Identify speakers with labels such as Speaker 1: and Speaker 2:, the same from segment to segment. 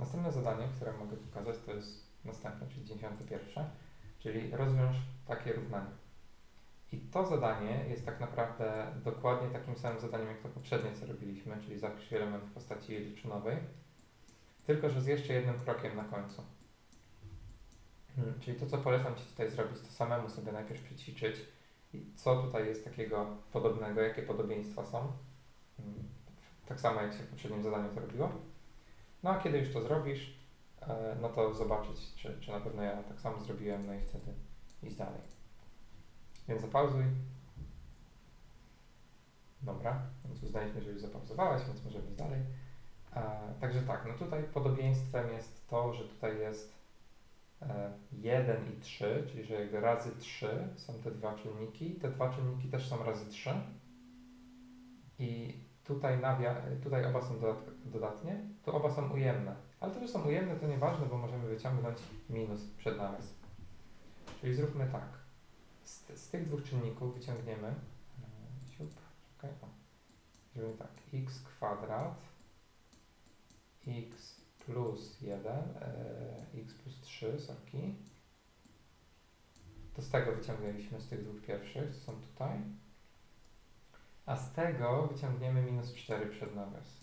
Speaker 1: Następne zadanie, które mogę pokazać, to jest następne, czyli 91, czyli rozwiąż takie równanie. I to zadanie jest tak naprawdę dokładnie takim samym zadaniem, jak to poprzednie, co robiliśmy, czyli zapisz element w postaci liczynowej, tylko że z jeszcze jednym krokiem na końcu. Hmm, Czyli to, co polecam Ci tutaj zrobić, to samemu sobie najpierw przećwiczyć i co tutaj jest takiego podobnego, jakie podobieństwa są. Hmm, Tak samo jak się w poprzednim zadaniu to robiło. No a kiedy już to zrobisz, e, no to zobaczyć, czy, czy na pewno ja tak samo zrobiłem, no i wtedy iść dalej. Więc zapauzuj. Dobra, więc uznaliśmy, że już zapauzowałeś, więc możemy iść dalej. E, także tak, no tutaj podobieństwem jest to, że tutaj jest e, 1 i 3, czyli że jakby razy 3 są te dwa czynniki. Te dwa czynniki też są razy 3. I tutaj, nawia- tutaj oba są dodat- dodatnie, tu oba są ujemne. Ale to, że są ujemne, to nieważne, bo możemy wyciągnąć minus przed nawias. Czyli zróbmy tak. Z, z tych dwóch czynników wyciągniemy e, siup, czekaj, o. Tak. x kwadrat x plus 1, e, x plus 3, sorki. To z tego wyciągnęliśmy, z tych dwóch pierwszych, co są tutaj. A z tego wyciągniemy minus 4 przed nawias.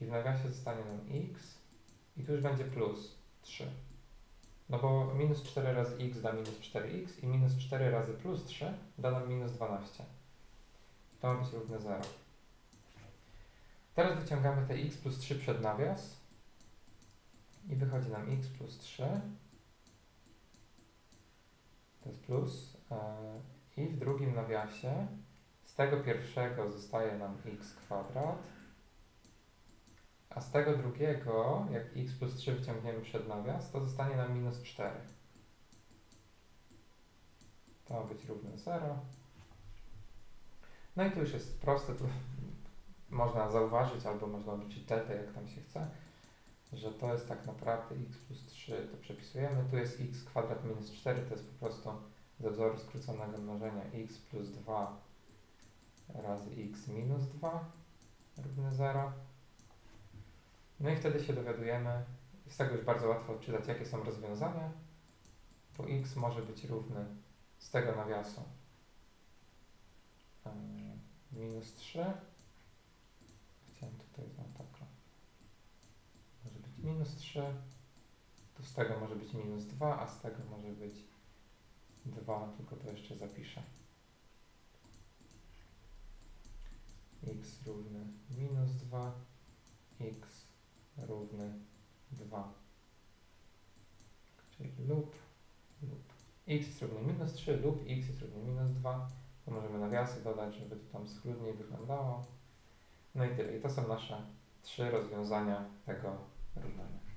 Speaker 1: I w nawiasie zostanie nam x i tu już będzie plus 3. No bo minus 4 razy x da minus 4x i minus 4 razy plus 3 da nam minus 12. To ma być równe 0. Teraz wyciągamy te x plus 3 przed nawias i wychodzi nam x plus 3. To jest plus. e, I w drugim nawiasie z tego pierwszego zostaje nam x kwadrat, a z tego drugiego, jak x plus 3 wyciągniemy przed nawias, to zostanie nam minus 4. To ma być równe 0. No i tu już jest proste, tu można zauważyć albo można obliczyć deltę, jak tam się chce, że to jest tak naprawdę x plus 3, to przepisujemy. Tu jest x kwadrat minus 4, to jest po prostu ze wzoru skróconego mnożenia x plus 2 razy x minus 2 równe 0. No i wtedy się dowiadujemy, z tego już bardzo łatwo odczytać, jakie są rozwiązania, bo x może być równy z tego nawiasu minus 3. Chciałem tutaj no tak. o. Może być minus 3. Tu z tego może być minus 2, a z tego może być 2, tylko to jeszcze zapiszę. X równy minus 2, x równy 2. Czyli lub, lub x jest równy minus 3 lub x jest równy minus 2. To możemy nawiasy dodać, żeby to tam schludniej wyglądało. No i tyle. I to są nasze trzy rozwiązania tego równania.